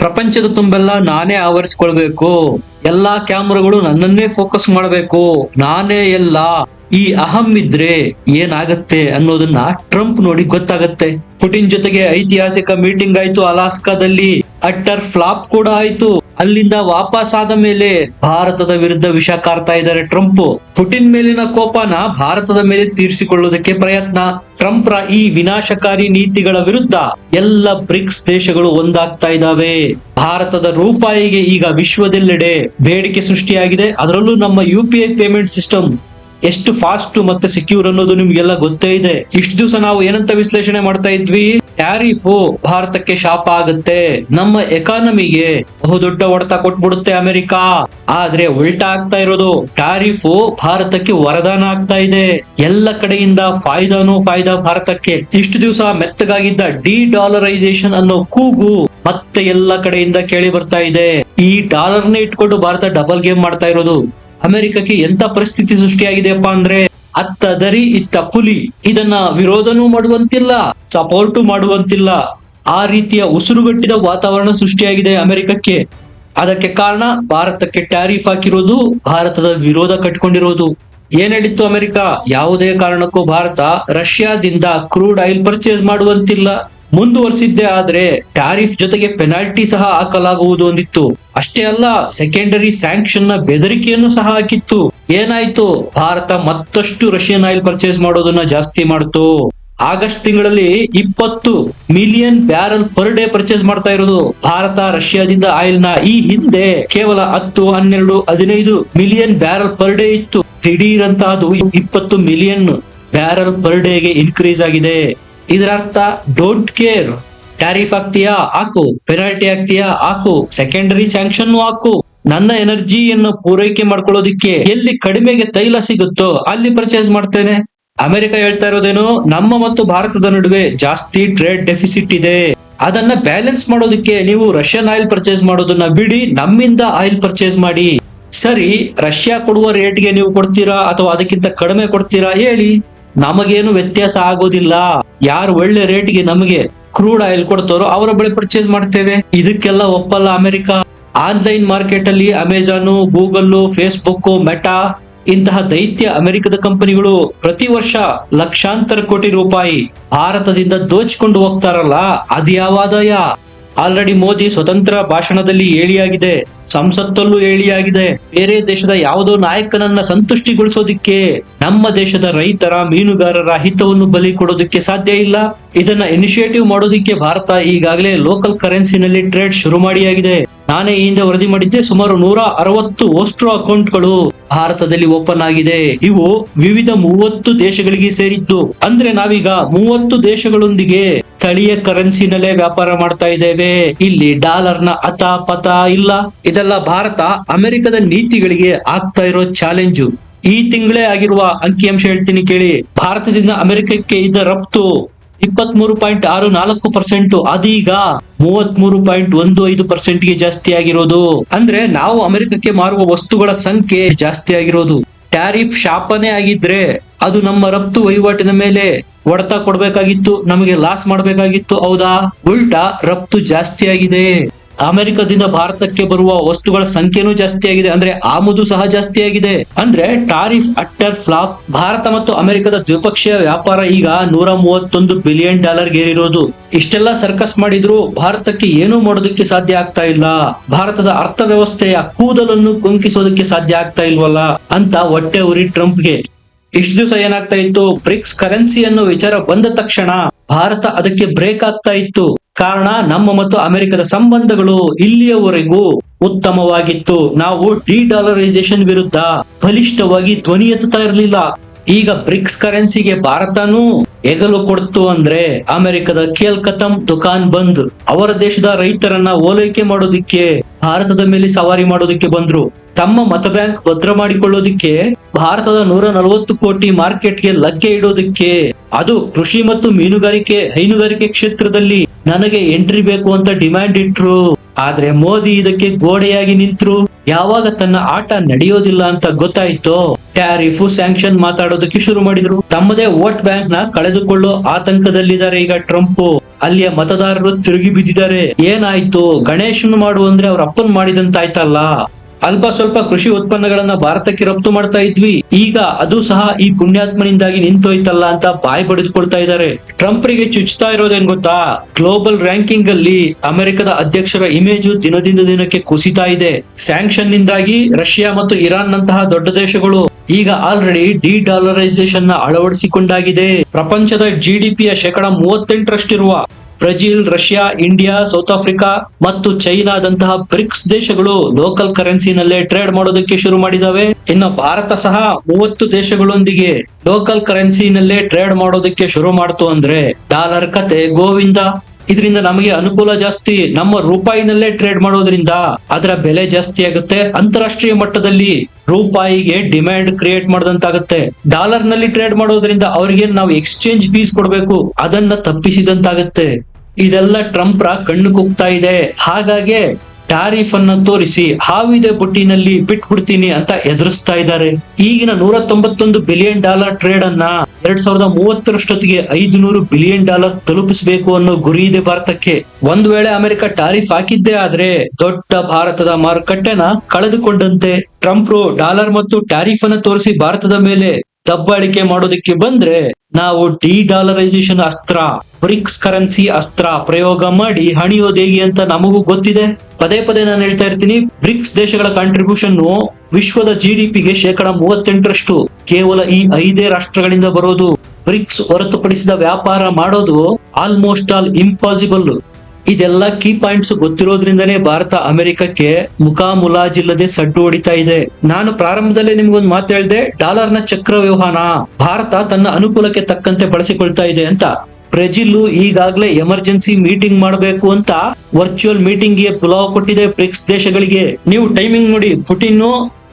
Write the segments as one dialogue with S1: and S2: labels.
S1: ಪ್ರಪಂಚದ ತುಂಬೆಲ್ಲ ನಾನೇ ಆವರಿಸ್ಕೊಳ್ಬೇಕು. ಎಲ್ಲಾ ಕ್ಯಾಮ್ರಾಗಳು ನನ್ನನ್ನೇ ಫೋಕಸ್ ಮಾಡಬೇಕು. ನಾನೇ ಎಲ್ಲ. ಈ ಅಹಂ ಇದ್ರೆ ಏನಾಗತ್ತೆ ಅನ್ನೋದನ್ನ ಟ್ರಂಪ್ ನೋಡಿ ಗೊತ್ತಾಗತ್ತೆ. ಪುಟಿನ್ ಜೊತೆಗೆ ಐತಿಹಾಸಿಕ ಮೀಟಿಂಗ್ ಆಯ್ತು ಅಲಾಸ್ಕಾದಲ್ಲಿ. ಅಟ್ಟರ್ ಫ್ಲಾಪ್ ಕೂಡ ಆಯ್ತು. ಅಲ್ಲಿಂದ ವಾಪಸ್ ಆದ ಮೇಲೆ ಭಾರತದ ವಿರುದ್ಧ ವಿಷ ಕಾರ್ತಾ ಇದ್ದಾರೆ ಟ್ರಂಪ್. ಪುಟಿನ್ ಮೇಲಿನ ಕೋಪನ ಭಾರತದ ಮೇಲೆ ತೀರಿಸಿಕೊಳ್ಳುವುದಕ್ಕೆ ಪ್ರಯತ್ನ. ಟ್ರಂಪ್ ರ ಈ ವಿನಾಶಕಾರಿ ನೀತಿಗಳ ವಿರುದ್ಧ ಎಲ್ಲ ಬ್ರಿಕ್ಸ್ ದೇಶಗಳು ಒಂದಾಗ್ತಾ ಇದ್ದಾವೆ. ಭಾರತದ ರೂಪಾಯಿಗೆ ಈಗ ವಿಶ್ವದೆಲ್ಲೆಡೆ ಬೇಡಿಕೆ ಸೃಷ್ಟಿಯಾಗಿದೆ. ಅದರಲ್ಲೂ ನಮ್ಮ ಯು ಪೇಮೆಂಟ್ ಸಿಸ್ಟಮ್ ಎಷ್ಟು ಫಾಸ್ಟ್ ಮತ್ತೆ ಸೆಕ್ಯೂರ್ ಅನ್ನೋದು ನಿಮ್ಗೆಲ್ಲ ಗೊತ್ತೇ ಇದೆ. ಇಷ್ಟು ದಿವಸ ನಾವು ಏನಂತ ವಿಶ್ಲೇಷಣೆ ಮಾಡ್ತಾ ಇದ್ವಿ? ಟ್ಯಾರಿಫು ಭಾರತಕ್ಕೆ ಶಾಪ ಆಗುತ್ತೆ. ನಮ್ಮ ಎಕಾನಮಿಗೆ ಬಹುದೊಡ್ಡ ಹೊಡೆತ ಕೊಟ್ಬಿಡುತ್ತೆ ಅಮೆರಿಕಾ. ಆದ್ರೆ ಉಲ್ಟಾ ಆಗ್ತಾ ಇರೋದು ಟ್ಯಾರಿಫು ಭಾರತಕ್ಕೆ ವರದಾನ ಆಗ್ತಾ ಇದೆ. ಎಲ್ಲ ಕಡೆಯಿಂದ ಫಾಯ್ದಾನೋ ಫಾಯ್ದಾ ಭಾರತಕ್ಕೆ. ಇಷ್ಟು ದಿವಸ ಮೆತ್ತಗಾಗಿದ್ದ ಡಿ ಡಾಲರೈಸೇಷನ್ ಅನ್ನೋ ಕೂಗು ಮತ್ತೆ ಎಲ್ಲ ಕಡೆಯಿಂದ ಕೇಳಿ ಬರ್ತಾ ಇದೆ. ಈ ಡಾಲರ್ನ ಇಟ್ಕೊಂಡು ಭಾರತ ಡಬಲ್ ಗೇಮ್ ಮಾಡ್ತಾ ಇರೋದು. ಅಮೆರಿಕಕ್ಕೆ ಎಂತ ಪರಿಸ್ಥಿತಿ ಸೃಷ್ಟಿಯಾಗಿದೆಯಪ್ಪ ಅಂದ್ರೆ ಅತ್ತ ದರಿ, ಇತ್ತ ಪುಲಿ. ಇದನ್ನ ವಿರೋಧನೂ ಮಾಡುವಂತಿಲ್ಲ, ಸಪೋರ್ಟು ಮಾಡುವಂತಿಲ್ಲ. ಆ ರೀತಿಯ ಉಸಿರುಗಟ್ಟಿದ ವಾತಾವರಣ ಸೃಷ್ಟಿಯಾಗಿದೆ ಅಮೆರಿಕಕ್ಕೆ. ಅದಕ್ಕೆ ಕಾರಣ ಭಾರತಕ್ಕೆ ಟ್ಯಾರಿಫ್ ಹಾಕಿರೋದು, ಭಾರತದ ವಿರೋಧ ಕಟ್ಕೊಂಡಿರೋದು. ಏನ್ ಹೇಳಿತ್ತು ಅಮೆರಿಕ? ಯಾವುದೇ ಕಾರಣಕ್ಕೂ ಭಾರತ ರಷ್ಯಾದಿಂದ ಕ್ರೂಡ್ ಆಯಿಲ್ ಪರ್ಚೇಸ್ ಮಾಡುವಂತಿಲ್ಲ. ಮುಂದುವರಿಸಿದ್ದೆ ಆದ್ರೆ ಟ್ಯಾರಿಫ್ ಜೊತೆಗೆ ಪೆನಾಲ್ಟಿ ಸಹ ಹಾಕಲಾಗುವುದು ಅಂದಿತ್ತು. ಅಷ್ಟೇ ಅಲ್ಲ ಸೆಕೆಂಡರಿ ಸ್ಯಾಂಕ್ಷನ್ನ ಬೆದರಿಕೆಯನ್ನು ಸಹ ಹಾಕಿತ್ತು. ಏನಾಯ್ತು? ಭಾರತ ಮತ್ತಷ್ಟು ರಷ್ಯನ್ ಆಯಿಲ್ ಪರ್ಚೇಸ್ ಮಾಡೋದನ್ನ ಜಾಸ್ತಿ ಮಾಡ್ತು. ಆಗಸ್ಟ್ ತಿಂಗಳಲ್ಲಿ ಇಪ್ಪತ್ತು million barrel per day purchase ಮಾಡ್ತಾ ಇರೋದು ಭಾರತ ರಷ್ಯಾದಿಂದ ಆಯಿಲ್ನ ಈ ಹಿಂದೆ ಕೇವಲ ಹತ್ತು, ಹನ್ನೆರಡು, ಹದಿನೈದು ಮಿಲಿಯನ್ ಬ್ಯಾರಲ್ ಪರ್ ಡೇ ಇತ್ತು. ದಿಢೀರ್ ಅಂತ ಅದು ಇಪ್ಪತ್ತು ಮಿಲಿಯನ್ ಬ್ಯಾರಲ್ ಪರ್ ಡೇಗೆ ಇನ್ಕ್ರೀಸ್ ಆಗಿದೆ. ಇದರ ಅರ್ಥ ಡೋಂಟ್ ಕೇರ್ ಟ್ಯಾರಿಫ್ ಆಗ್ತೀಯಾ? ಹಾಕು. ಪೆನಾಲ್ಟಿ ಆಗ್ತೀಯಾ? ಹಾಕು. ಸೆಕೆಂಡರಿ ಸ್ಯಾಂಕ್ಷನ್ ಹಾಕು. ನನ್ನ ಎನರ್ಜಿಯನ್ನು ಪೂರೈಕೆ ಮಾಡ್ಕೊಳ್ಳೋದಿಕ್ಕೆ ಎಲ್ಲಿ ಕಡಿಮೆಗೆ ತೈಲ ಸಿಗುತ್ತೋ ಅಲ್ಲಿ ಪರ್ಚೇಸ್ ಮಾಡ್ತೇನೆ. ಅಮೆರಿಕ ಹೇಳ್ತಾ ಇರೋದೇನು? ನಮ್ಮ ಮತ್ತು ಭಾರತದ ನಡುವೆ ಜಾಸ್ತಿ ಟ್ರೇಡ್ ಡೆಫಿಸಿಟ್ ಇದೆ. ಅದನ್ನ ಬ್ಯಾಲೆನ್ಸ್ ಮಾಡೋದಕ್ಕೆ ನೀವು ರಷ್ಯನ್ ಆಯಿಲ್ ಪರ್ಚೇಸ್ ಮಾಡೋದನ್ನ ಬಿಡಿ. ನಮ್ಮಿಂದ ಆಯಿಲ್ ಪರ್ಚೇಸ್ ಮಾಡಿ. ಸರಿ, ರಷ್ಯಾ ಕೊಡುವ ರೇಟ್ಗೆ ನೀವು ಕೊಡ್ತೀರಾ ಅಥವಾ ಅದಕ್ಕಿಂತ ಕಡಿಮೆ ಕೊಡ್ತೀರಾ ಹೇಳಿ. ನಮಗೇನು ವ್ಯತ್ಯಾಸ ಆಗೋದಿಲ್ಲ. ಯಾರು ಒಳ್ಳೆ ರೇಟ್ಗೆ ನಮಗೆ ಕ್ರೂಡ್ ಆಯಿಲ್ ಕೊಡ್ತಾರೋ ಅವರ ಬಳಿ ಪರ್ಚೇಸ್ ಮಾಡ್ತೇವೆ. ಇದಕ್ಕೆಲ್ಲ ಒಪ್ಪಲ್ಲ ಅಮೆರಿಕ. ಆನ್ಲೈನ್ ಮಾರ್ಕೆಟ್ ಅಲ್ಲಿ ಅಮೆಜಾನ್ ಗೂಗಲ್ ಫೇಸ್ಬುಕ್ ಮೆಟಾ ಇಂತಹ ದೈತ್ಯ ಅಮೆರಿಕದ ಕಂಪನಿಗಳು ಪ್ರತಿ ವರ್ಷ ಲಕ್ಷಾಂತರ ಕೋಟಿ ರೂಪಾಯಿ ಭಾರತದಿಂದ ದೋಚಿಕೊಂಡು ಹೋಗ್ತಾರಲ್ಲ, ಅದ್ಯಾವ ಆದಾಯ? ಆಲ್ರೆಡಿ ಮೋದಿ ಸ್ವತಂತ್ರ ಭಾಷಣದಲ್ಲಿ ಹೇಳಿಯಾಗಿದೆ. ಸಂಸತ್ತಲ್ಲೂ ಹೇಳಿಯಾಗಿದೆ ಬೇರೆ ದೇಶದ ಯಾವುದೋ ನಾಯಕನನ್ನ ಸಂತುಷ್ಟಿಗೊಳಿಸೋದಿಕ್ಕೆ ನಮ್ಮ ದೇಶದ ರೈತರ ಮೀನುಗಾರರ ಹಿತವನ್ನು ಬಲಿ ಕೊಡೋದಕ್ಕೆ ಸಾಧ್ಯ ಇಲ್ಲ. ಇದನ್ನ ಇನಿಷಿಯೇಟಿವ್ ಮಾಡೋದಿಕ್ಕೆ ಭಾರತ ಈಗಾಗಲೇ ಲೋಕಲ್ ಕರೆನ್ಸಿನಲ್ಲಿ ಟ್ರೇಡ್ ಶುರು ಮಾಡಿಯಾಗಿದೆ ನಾನೇ ಈ ಹಿಂದೆ ವರದಿ ಮಾಡಿದ್ದೆ ಸುಮಾರು ನೂರ ಅರವತ್ತು ಓಸ್ಟ್ರೋ ಅಕೌಂಟ್ಗಳು ಭಾರತದಲ್ಲಿ ಓಪನ್ ಆಗಿದೆ. ಇವು ವಿವಿಧ ಮೂವತ್ತು ದೇಶಗಳಿಗೆ ಸೇರಿದ್ದು. ಅಂದ್ರೆ ನಾವೀಗ ಮೂವತ್ತು ದೇಶಗಳೊಂದಿಗೆ ಸ್ಥಳೀಯ ಕರೆನ್ಸಿನಲ್ಲೇ ವ್ಯಾಪಾರ ಮಾಡ್ತಾ ಇದ್ದೇವೆ. ಇಲ್ಲಿ ಡಾಲರ್ನ ಅತ ಪತ ಇಲ್ಲ. ಇದೆಲ್ಲ ಭಾರತ ಅಮೆರಿಕದ ನೀತಿಗಳಿಗೆ ಆಗ್ತಾ ಇರೋ ಚಾಲೆಂಜು. ಈ ತಿಂಗಳೇ ಆಗಿರುವ ಅಂಕಿಅಂಶ ಹೇಳ್ತೀನಿ ಕೇಳಿ. ಭಾರತದಿಂದ ಅಮೆರಿಕಕ್ಕೆ ಇದ್ದ ರಫ್ತು ಇಪ್ಪತ್ತ್ ಮೂರು ಪಾಯಿಂಟ್ ಆರು ನಾಲ್ಕು ಪರ್ಸೆಂಟ್ ಅದೀಗ ಮೂವತ್ತ್ ಮೂರು ಪಾಯಿಂಟ್ ಒಂದು ಐದು ಪರ್ಸೆಂಟ್ಗೆ ಜಾಸ್ತಿ ಆಗಿರೋದು. ಅಂದ್ರೆ ನಾವು ಅಮೆರಿಕಕ್ಕೆ ಮಾರುವ ವಸ್ತುಗಳ ಸಂಖ್ಯೆ ಜಾಸ್ತಿ ಆಗಿರೋದು. ಟ್ಯಾರಿಫ್ ಶಾಪನೆ ಆಗಿದ್ರೆ ಅದು ನಮ್ಮ ರಫ್ತು ವಹಿವಾಟಿನ ಮೇಲೆ ಹೊಡೆತ ಕೊಡ್ಬೇಕಾಗಿತ್ತು, ನಮಗೆ ಲಾಸ್ ಮಾಡಬೇಕಾಗಿತ್ತು, ಹೌದಾ? ಉಲ್ಟಾ ರಫ್ತು ಜಾಸ್ತಿ ಆಗಿದೆ ಅಮೆರಿಕದಿಂದ ಭಾರತಕ್ಕೆ ಬರುವ ವಸ್ತುಗಳ ಸಂಖ್ಯೆನೂ ಜಾಸ್ತಿ ಆಗಿದೆ ಅಂದ್ರೆ ಆಮದು ಸಹ ಜಾಸ್ತಿ ಆಗಿದೆ ಅಂದ್ರೆ ಟಾರಿಫ್ ಅಟ್ಟರ್ ಫ್ಲಾಪ್, ಭಾರತ ಮತ್ತು ಅಮೆರಿಕದ ದ್ವಿಪಕ್ಷೀಯ ವ್ಯಾಪಾರ ಈಗ ನೂರ ಮೂವತ್ತೊಂದು ಬಿಲಿಯನ್ ಡಾಲರ್ ಗೇರಿರೋದು ಇಷ್ಟೆಲ್ಲ ಸರ್ಕಸ್ ಮಾಡಿದ್ರು ಭಾರತಕ್ಕೆ ಏನೂ ಮಾಡೋದಕ್ಕೆ ಸಾಧ್ಯ ಆಗ್ತಾ ಇಲ್ಲ. ಭಾರತದ ಅರ್ಥವ್ಯವಸ್ಥೆಯ ಕೂದಲನ್ನು ಕುಂಕಿಸೋದಕ್ಕೆ ಸಾಧ್ಯ ಆಗ್ತಾ ಇಲ್ವಲ್ಲ? ಅಂತ ಹೊಟ್ಟೆ ಉರಿ ಟ್ರಂಪ್ಗೆ. ಇಷ್ಟು ದಿವಸ ಏನಾಗ್ತಾ ಇತ್ತು? ಬ್ರಿಕ್ಸ್ ಕರೆನ್ಸಿ ಅನ್ನೋ ವಿಚಾರ ಬಂದ ತಕ್ಷಣ ಭಾರತ ಅದಕ್ಕೆ ಬ್ರೇಕ್ ಆಗ್ತಾ ಇತ್ತು. ಕಾರಣ ನಮ್ಮ ಮತ್ತು ಅಮೆರಿಕದ ಸಂಬಂಧಗಳು ಇಲ್ಲಿಯವರೆಗೂ ಉತ್ತಮವಾಗಿತ್ತು. ನಾವು ಡಿ ಡಾಲರೈಸೇಷನ್ ವಿರುದ್ಧ ಬಲಿಷ್ಠವಾಗಿ ಧ್ವನಿ ಎತ್ತುತ್ತಾ ಇರಲಿಲ್ಲ. ಈಗ ಬ್ರಿಕ್ಸ್ ಕರೆನ್ಸಿಗೆ ಭಾರತನೂ ಎಗಲು ಕೊಡ್ತು ಅಂದ್ರೆ ಅಮೆರಿಕದ ಕೇಲ್ಕತಂ ದುಕಾನ್ ಬಂದ್. ಅವರ ದೇಶದ ರೈತರನ್ನ ಓಲೈಕೆ ಮಾಡೋದಿಕ್ಕೆ, ಭಾರತದ ಮೇಲೆ ಸವಾರಿ ಮಾಡೋದಿಕ್ಕೆ ಬಂದ್ರು. ತಮ್ಮ ಮತ ಬ್ಯಾಂಕ್ ಭದ್ರ ಮಾಡಿಕೊಳ್ಳೋದಿಕ್ಕೆ ಭಾರತದ ನೂರ ನಲವತ್ತು ಕೋಟಿ ಮಾರ್ಕೆಟ್ಗೆ ಲಗ್ಗೆ ಇಡೋದಿಕ್ಕೆ. ಅದು ಕೃಷಿ ಮತ್ತು ಮೀನುಗಾರಿಕೆ, ಹೈನುಗಾರಿಕೆ ಕ್ಷೇತ್ರದಲ್ಲಿ ನನಗೆ ಎಂಟ್ರಿ ಬೇಕು ಅಂತ ಡಿಮ್ಯಾಂಡ್ ಇಟ್ರು. ಆದ್ರೆ ಮೋದಿ ಇದಕ್ಕೆ ಗೋಡೆಯಾಗಿ ನಿಂತ್ರು. ಯಾವಾಗ ತನ್ನ ಆಟ ನಡೆಯೋದಿಲ್ಲ ಅಂತ ಗೊತ್ತಾಯ್ತೋ. ಟ್ಯಾರಿಫ್ ಸ್ಯಾಂಕ್ಷನ್ ಮಾತಾಡೋದಕ್ಕೆ ಶುರು ಮಾಡಿದ್ರು. ತಮ್ಮದೇ ವೋಟ್ ಬ್ಯಾಂಕ್ನ ಕಳೆದುಕೊಳ್ಳೋ ಆತಂಕದಲ್ಲಿದ್ದಾರೆ ಈಗ ಟ್ರಂಪ್. ಅಲ್ಲಿಯ ಮತದಾರರು ತಿರುಗಿ ಬಿದ್ದಿದ್ದಾರೆ. ಏನಾಯ್ತು? ಗಣೇಶನ್ ಮಾಡು ಅಂದ್ರೆ ಅವ್ರ ಅಪ್ಪನ್ ಮಾಡಿದಂತಾಯ್ತಲ್ಲ. ಅಲ್ಪ ಸ್ವಲ್ಪ ಕೃಷಿ ಉತ್ಪನ್ನಗಳನ್ನ ಭಾರತಕ್ಕೆ ರಫ್ತು ಮಾಡ್ತಾ ಇದ್ವಿ. ಈಗ ಅದು ಸಹ ಈ ಪುಣ್ಯಾತ್ಮನಿಂದಾಗಿ ನಿಂತೋಯ್ತಲ್ಲ ಅಂತ ಬಾಯಿ ಬಡಿದುಕೊಳ್ತಾ ಇದ್ದಾರೆ. ಟ್ರಂಪ್ರಿಗೆ ಚುಚ್ತಾ ಇರೋದೇನ್ ಗೊತ್ತಾ? ಗ್ಲೋಬಲ್ ರ್ಯಾಂಕಿಂಗ್ ಅಲ್ಲಿ ಅಮೆರಿಕದ ಅಧ್ಯಕ್ಷರ ಇಮೇಜು ದಿನದಿಂದ ದಿನಕ್ಕೆ ಕುಸಿತಾ ಇದೆ. ಸ್ಯಾಂಕ್ಷನ್ ನಿಂದಾಗಿ ರಷ್ಯಾ ಮತ್ತು ಇರಾನ್ ನಂತಹ ದೊಡ್ಡ ದೇಶಗಳು ಈಗ ಆಲ್ರೆಡಿ ಡಿ ಡಾಲರೈಸೇಷನ್ನ ಅಳವಡಿಸಿಕೊಂಡಾಗಿದೆ. ಪ್ರಪಂಚದ ಜಿಡಿಪಿಯ ಶೇಕಡ ಮೂವತ್ತೆಂಟರಷ್ಟಿರುವ Brazil, Russia, India, South Africa ಮತ್ತು ಚೈನಾದಂತಹ ಬ್ರಿಕ್ಸ್ ದೇಶಗಳು ಲೋಕಲ್ ಕರೆನ್ಸಿನಲ್ಲೇ ಟ್ರೇಡ್ ಮಾಡೋದಕ್ಕೆ ಶುರು ಮಾಡಿದಾವೆ. ಇನ್ನು ಭಾರತ ಸಹ ಮೂವತ್ತು ದೇಶಗಳೊಂದಿಗೆ ಲೋಕಲ್ ಕರೆನ್ಸಿನಲ್ಲೇ ಟ್ರೇಡ್ ಮಾಡೋದಕ್ಕೆ ಶುರು ಮಾಡ್ತು ಅಂದ್ರೆ ಡಾಲರ್ ಕತೆ ಗೋವಿಂದ. ಇದರಿಂದ ನಮಗೆ ಅನುಕೂಲ ಜಾಸ್ತಿ, ನಮ್ಮ ರೂಪಾಯಿನಲ್ಲೇ ಟ್ರೇಡ್ ಮಾಡೋದ್ರಿಂದ ಅದರ ಬೆಲೆ ಜಾಸ್ತಿ ಆಗುತ್ತೆ. ಅಂತಾರಾಷ್ಟ್ರೀಯ ಮಟ್ಟದಲ್ಲಿ ರೂಪಾಯಿಗೆ ಡಿಮ್ಯಾಂಡ್ ಕ್ರಿಯೇಟ್ ಮಾಡದಂತಾಗುತ್ತೆ. ಡಾಲರ್ನಲ್ಲಿ ಟ್ರೇಡ್ ಮಾಡೋದ್ರಿಂದ ಅವ್ರಿಗೆ ನಾವು ಎಕ್ಸ್ಚೇಂಜ್ ಫೀಸ್ ಕೊಡಬೇಕು, ಅದನ್ನ ತಪ್ಪಿಸಿದಂತಾಗುತ್ತೆ. ಇದೆಲ್ಲ ಟ್ರಂಪ್ರ ಕಣ್ಣು ಕುಗ್ತಾ ಇದೆ. ಹಾಗಾಗಿ ಟ್ಯಾರಿಫ್ ಅನ್ನ ತೋರಿಸಿ ಹಾವಿದೆ ಬುಟ್ಟಿನಲ್ಲಿ ಬಿಟ್ಬಿಡ್ತೀನಿ ಅಂತ ಎದುರಿಸ್ತಾ ಇದ್ದಾರೆ. ಈಗಿನ ನೂರ ತೊಂಬತ್ತೊಂದು ಬಿಲಿಯನ್ ಡಾಲರ್ ಟ್ರೇಡ್ ಅನ್ನ ಎರಡ್ ಸಾವಿರದ ಮೂವತ್ತರಷ್ಟೊತ್ತಿಗೆ ಐದು ನೂರು ಬಿಲಿಯನ್ ಡಾಲರ್ ತಲುಪಿಸಬೇಕು ಅನ್ನೋ ಗುರಿ ಇದೆ ಭಾರತಕ್ಕೆ. ಒಂದ್ ವೇಳೆ ಅಮೆರಿಕ ಟಾರಿಫ್ ಹಾಕಿದ್ದೇ ಆದ್ರೆ ದೊಡ್ಡ ಭಾರತದ ಮಾರುಕಟ್ಟೆನ ಕಳೆದುಕೊಂಡಂತೆ. ಟ್ರಂಪ್ರು ಡಾಲರ್ ಮತ್ತು ಟ್ಯಾರಿಫ್ ಅನ್ನ ತೋರಿಸಿ ಭಾರತದ ಮೇಲೆ ದಬ್ಬಾಳಿಕೆ ಮಾಡೋದಕ್ಕೆ ಬಂದ್ರೆ ನಾವು ಡಿ ಡಾಲರೈಸೇಷನ್ ಅಸ್ತ್ರ, ಬ್ರಿಕ್ಸ್ ಕರೆನ್ಸಿ ಅಸ್ತ್ರ ಪ್ರಯೋಗ ಮಾಡಿ ಹಣಿಯೋದು ಹೇಗೆ ಅಂತ ನಮಗೂ ಗೊತ್ತಿದೆ. ಪದೇ ಪದೇ ನಾನು ಹೇಳ್ತಾ ಇರ್ತೀನಿ, ಬ್ರಿಕ್ಸ್ ದೇಶಗಳ ಕಾಂಟ್ರಿಬ್ಯೂಷನ್ ವಿಶ್ವದ ಜಿಡಿಪಿಗೆ ಶೇಕಡ ಮೂವತ್ತೆಂಟರಷ್ಟು, ಕೇವಲ ಈ ಐದೇ ರಾಷ್ಟ್ರಗಳಿಂದ ಬರೋದು. ಬ್ರಿಕ್ಸ್ ಹೊರತುಪಡಿಸಿದ ವ್ಯಾಪಾರ ಮಾಡೋದು ಆಲ್ಮೋಸ್ಟ್ ಆಲ್ ಇಂಪಾಸಿಬಲ್ ಇದೆಲ್ಲ ಕೀ ಪಾಯಿಂಟ್ಸ್ ಗೊತ್ತಿರೋದ್ರಿಂದನೇ ಭಾರತ ಅಮೆರಿಕಕ್ಕೆ ಮುಖ ಮುಲಾಜಿಲ್ಲದೆ ಸಡ್ಡು ಹೊಡಿತಾ ಇದೆ. ನಾನು ಪ್ರಾರಂಭದಲ್ಲೇ ನಿಮ್ಗೊಂದು ಮಾತು ಹೇಳಿದೆ, ಡಾಲರ್ನ ಚಕ್ರ ವ್ಯೂಹಾನ ಭಾರತ ತನ್ನ ಅನುಕೂಲಕ್ಕೆ ತಕ್ಕಂತೆ ಬಳಸಿಕೊಳ್ತಾ ಇದೆ ಅಂತ. ಬ್ರೆಜಿಲ್ ಈಗಾಗಲೇ ಎಮರ್ಜೆನ್ಸಿ ಮೀಟಿಂಗ್ ಮಾಡಬೇಕು ಅಂತ ವರ್ಚುವಲ್ ಮೀಟಿಂಗ್ಗೆ ಪುಲಾವ್ ಕೊಟ್ಟಿದೆ ಬ್ರಿಕ್ಸ್ ದೇಶಗಳಿಗೆ. ನೀವು ಟೈಮಿಂಗ್ ನೋಡಿ ಪುಟಿನ್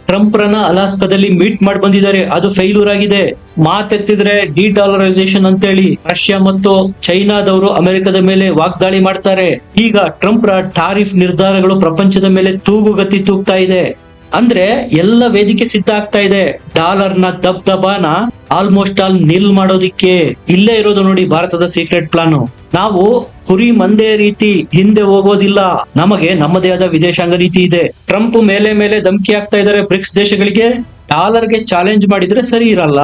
S1: ಟ್ರಂಪ್ ರನ್ನ ಅಲಾಸ್ಕಾದಲ್ಲಿ ಮೀಟ್ ಮಾಡಿ ಬಂದಿದ್ದಾರೆ. ಅದು ಫೇಲ್ಯೂರ್ ಆಗಿದೆ. ಮಾತೆತ್ತಿದ್ರೆ ಡಿ ಡಾಲರೈಸೇಷನ್ ಅಂತೇಳಿ ರಷ್ಯಾ ಮತ್ತು ಚೈನಾದವರು ಅಮೆರಿಕದ ಮೇಲೆ ವಾಗ್ದಾಳಿ ಮಾಡ್ತಾರೆ. ಈಗ ಟ್ರಂಪ್ ರ ಟಾರಿಫ್ ನಿರ್ಧಾರಗಳು ಪ್ರಪಂಚದ ಮೇಲೆ ತೂಗುಗತಿ ತೂಗ್ತಾ ಇದೆ. ಅಂದ್ರೆ ಎಲ್ಲ ವೇದಿಕೆ ಸಿದ್ಧ ಆಗ್ತಾ ಇದೆ. ಡಾಲರ್ನ ನ ದಬ್ ದಬಾನ ಆಲ್ಮೋಸ್ಟ್ ಆಲ್ ನಿಲ್ ಮಾಡೋದಿಕ್ಕೆ ಇಲ್ಲೇ ಇರೋದು ನೋಡಿ ಭಾರತದ ಸೀಕ್ರೆಟ್ ಪ್ಲಾನ್. ನಾವು ಕುರಿ ಮಂದೆ ರೀತಿ ಹಿಂದೆ ಹೋಗೋದಿಲ್ಲ. ನಮಗೆ ನಮ್ಮದೇ ಆದ ವಿದೇಶಾಂಗ ನೀತಿ ಇದೆ. ಟ್ರಂಪ್ ಮೇಲೆ ಮೇಲೆ ಧಮಕಿ ಆಗ್ತಾ ಇದ್ದಾರೆ ಬ್ರಿಕ್ಸ್ ದೇಶಗಳಿಗೆ. ಡಾಲರ್ಗೆ ಚಾಲೆಂಜ್ ಮಾಡಿದ್ರೆ ಸರಿ ಇರಲ್ಲ.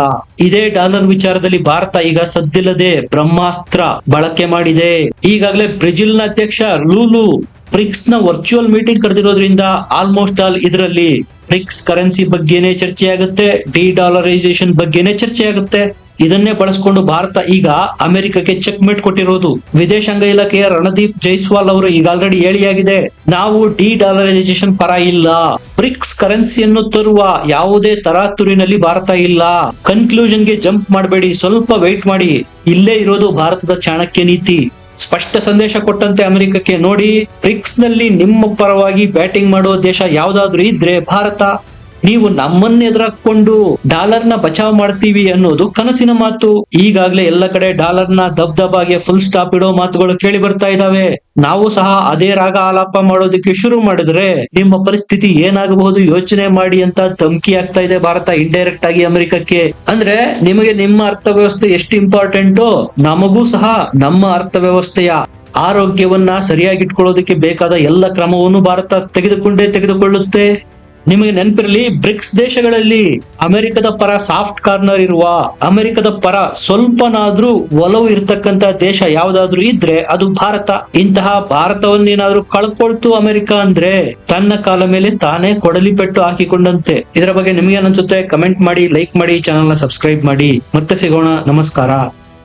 S1: ಇದೇ ಡಾಲರ್ ವಿಚಾರದಲ್ಲಿ ಭಾರತ ಈಗ ಸದ್ದಿಲ್ಲದೆ ಬ್ರಹ್ಮಾಸ್ತ್ರ ಬಳಕೆ ಮಾಡಿದೆ. ಈಗಾಗಲೇ ಬ್ರೆಜಿಲ್ನ ಅಧ್ಯಕ್ಷ ಲೂಲು ಬ್ರಿಕ್ಸ್ನ ವರ್ಚುವಲ್ ಮೀಟಿಂಗ್ ಕರೆದಿರೋದ್ರಿಂದ ಆಲ್ಮೋಸ್ಟ್ ಆಲ್ ಇದರಲ್ಲಿ ಬ್ರಿಕ್ಸ್ ಕರೆನ್ಸಿ ಬಗ್ಗೆನೇ ಚರ್ಚೆ ಆಗುತ್ತೆ ಡಿ ಡಾಲರೈಸೇಷನ್ ಬಗ್ಗೆನೇ ಚರ್ಚೆ ಆಗುತ್ತೆ ಇದನ್ನೇ ಬಳಸ್ಕೊಂಡು ಭಾರತ ಈಗ ಅಮೆರಿಕಕ್ಕೆ ಚೆಕ್ ಮೇಟ್ ಕೊಟ್ಟಿರೋದು. ವಿದೇಶಾಂಗ ಇಲಾಖೆಯ ರಣದೀಪ್ ಜೈಸ್ವಾಲ್ ಅವರು ಈಗ ಆಲ್ರೆಡಿ ಹೇಳಿಯಾಗಿದೆ. ನಾವು ಡಿ ಡಾಲರೈಸೇಷನ್ ಪರ ಇಲ್ಲ. ಬ್ರಿಕ್ಸ್ ಕರೆನ್ಸಿಯನ್ನು ತರುವ ಯಾವುದೇ ತರಾತುರಿನಲ್ಲಿ ಭಾರತ ಇಲ್ಲ. ಕನ್ಕ್ಲೂಷನ್ಗೆ ಜಂಪ್ ಮಾಡಬೇಡಿ. ಸ್ವಲ್ಪ ವೆಯ್ಟ್ ಮಾಡಿ. ಇಲ್ಲೇ ಇರೋದು ಭಾರತದ ಚಾಣಕ್ಯ ನೀತಿ. ಸ್ಪಷ್ಟ ಸಂದೇಶ ಕೊಟ್ಟಂತೆ ಅಮೆರಿಕಕ್ಕೆ ನೋಡಿ. ಬ್ರಿಕ್ಸ್ನಲ್ಲಿ ನಿಮ್ಮ ಪರವಾಗಿ ಬ್ಯಾಟಿಂಗ್ ಮಾಡುವ ದೇಶ ಯಾವ್ದಾದ್ರು ಇದ್ರೆ ಭಾರತ. ನೀವು ನಮ್ಮನ್ನ ಎದುರಾಕೊಂಡು ಡಾಲರ್ನ ಬಚಾವ್ ಮಾಡ್ತೀವಿ ಅನ್ನೋದು ಕನಸಿನ ಮಾತು. ಈಗಾಗಲೇ ಎಲ್ಲ ಕಡೆ ಡಾಲರ್ನ ದಬ್ ದಬಾಗೆ ಫುಲ್ ಸ್ಟಾಪ್ ಇಡೋ ಮಾತುಗಳು ಕೇಳಿ ಬರ್ತಾ ಇದಾವೆ. ನಾವು ಸಹ ಅದೇ ರಾಗ ಆಲಾಪ ಮಾಡೋದಕ್ಕೆ ಶುರು ಮಾಡಿದ್ರೆ ನಿಮ್ಮ ಪರಿಸ್ಥಿತಿ ಏನಾಗಬಹುದು ಯೋಚನೆ ಮಾಡಿ ಅಂತ ಧಮಕಿ ಆಗ್ತಾ ಇದೆ ಭಾರತ ಇಂಡೈರೆಕ್ಟ್ ಆಗಿ ಅಮೆರಿಕಕ್ಕೆ. ಅಂದ್ರೆ ನಿಮಗೆ ನಿಮ್ಮ ಅರ್ಥವ್ಯವಸ್ಥೆ ಎಷ್ಟು ಇಂಪಾರ್ಟೆಂಟು ನಮಗೂ ಸಹ ನಮ್ಮ ಅರ್ಥವ್ಯವಸ್ಥೆಯ ಆರೋಗ್ಯವನ್ನ ಸರಿಯಾಗಿಟ್ಕೊಳ್ಳೋದಕ್ಕೆ ಬೇಕಾದ ಎಲ್ಲ ಕ್ರಮವನ್ನು ಭಾರತ ತೆಗೆದುಕೊಂಡೇ ತೆಗೆದುಕೊಳ್ಳುತ್ತೆ. ನಿಮಗೆ ನೆನಪಿರಲಿ, ಬ್ರಿಕ್ಸ್ ದೇಶಗಳಲ್ಲಿ ಅಮೆರಿಕದ ಪರ ಸಾಫ್ಟ್ ಕಾರ್ನರ್ ಇರುವ ಅಮೆರಿಕದ ಪರ ಸ್ವಲ್ಪನಾದ್ರೂ ಒಲವು ಇರ್ತಕ್ಕಂತ ದೇಶ ಯಾವ್ದಾದ್ರು ಇದ್ರೆ ಅದು ಭಾರತ. ಇಂತಹ ಭಾರತವನ್ನೇನಾದ್ರೂ ಕಳ್ಕೊಳ್ತು ಅಮೆರಿಕ ಅಂದ್ರೆ ತನ್ನ ಕಾಲ ಮೇಲೆ ತಾನೇ ಕೊಡಲಿ ಪೆಟ್ಟು ಹಾಕಿಕೊಂಡಂತೆ. ಇದರ ಬಗ್ಗೆ ನಿಮಗೆ ಅನ್ಸುತ್ತೆ? ಕಮೆಂಟ್ ಮಾಡಿ, ಲೈಕ್ ಮಾಡಿ ಚಾನಲ್ನ ಸಬ್ಸ್ಕ್ರೈಬ್ ಮಾಡಿ. ಮತ್ತೆ ಸಿಗೋಣ. ನಮಸ್ಕಾರ.